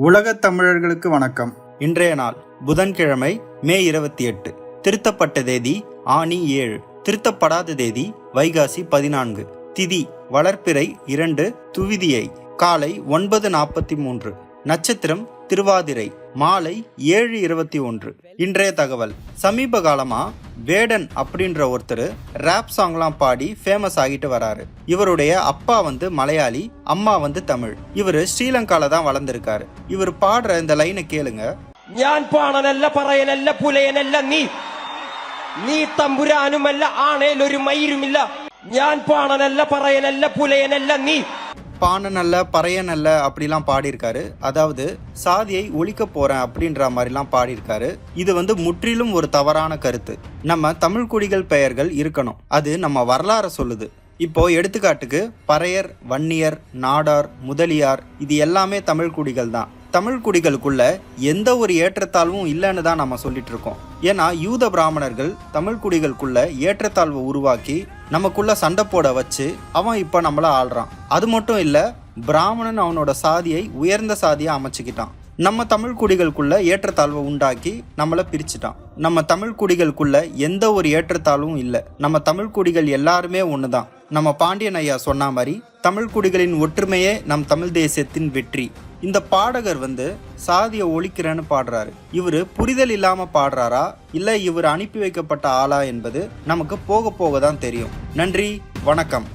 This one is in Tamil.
உலகத் தமிழர்களுக்கு வணக்கம். இன்றைய நாள் புதன்கிழமை மே இருபத்தி எட்டு. திருத்தப்பட்ட தேதி ஆனி ஏழு. திருத்தப்படாத தேதி வைகாசி பதினான்கு. திதி வளர்ப்பிறை இரண்டு துவிதியை. காலை ஒன்பது நாற்பத்தி மூன்று. நட்சத்திரம் திருவாதிரை. மாலை ஏழு இருபத்தி ஒன்று. இன்றைய தகவல் சமீப காலமா வேடன் அப்படின்ற ஒருத்தர் ரேப் சாங்லாம் பாடி ஃபேமஸ் ஆகிட்டு வராரு இவருடைய அப்பா வந்து மலையாளி அம்மா வந்து தமிழ் இவர் ஸ்ரீலங்கால தான் வளர்ந்துருக்காரு இவர் பாடுற இந்த லைனை கேளுங்க ഞാൻ പാണനല്ല പറയനല്ല പുലയനല്ല നീ നീ തമ്പുരാനുമല്ല ആണേലൊരു മയിരുമില്ല ഞാൻ പാണനല്ല പറയനല്ല പുലയനല്ല നീ பானை நல்ல பறைய நல்ல அப்படிலாம் பாடியிருக்காரு. அதாவது சாதியை ஒழிக்க போறேன் அப்படின்ற மாதிரிலாம் பாடியிருக்காரு. இது வந்து முற்றிலும் ஒரு தவறான கருத்து. நம்ம தமிழ் குடிகள் பெயர்கள் இருக்கணும். அது நம்ம வரலாறை சொல்லுது. இப்போ எடுத்துக்காட்டுக்கு பறையர் வன்னியர் நாடார் முதலியார் இது எல்லாமே தமிழ் குடிகள் தான். தமிழ் குடிகளுக்குள்ள எந்த ஒரு ஏற்றத்தாழ்வும் இல்லைன்னு தான் நம்ம சொல்லிட்டு இருக்கோம். ஏன்னா யூத பிராமணர்கள் தமிழ் குடிகளுக்குள்ள ஏற்றத்தாழ்வை உருவாக்கி நமக்குள்ள சண்டை போட வச்சு அவன் இப்போ நம்மளை ஆள்றான். அது மட்டும் இல்லை பிராமணன் அவனோட சாதியை உயர்ந்த சாதியாக அமைச்சுக்கிட்டான். நம்ம தமிழ் குடிகளுக்குள்ள ஏற்றத்தாழ்வை உண்டாக்கி நம்மளை பிரிச்சுட்டான். நம்ம தமிழ் குடிகளுக்குள்ள எந்த ஒரு ஏற்றத்தாழ்வும் இல்லை. நம்ம தமிழ் குடிகள் எல்லாருமே ஒன்று தான் நம்ம பாண்டியன் ஐயா சொன்ன மாதிரி தமிழ் குடிகளின் ஒற்றுமையே நம் தமிழ் தேசியத்தின் வெற்றி. இந்த பாடகர் வந்து சாதியை ஒழிக்கிறேன்னு பாடுறாரு. இவர் புரிதல் இல்லாம பாடுறாரா? இல்லை இவர் அனுப்பி வைக்கப்பட்ட ஆளா என்பது நமக்கு போக போக தான் தெரியும். நன்றி வணக்கம்.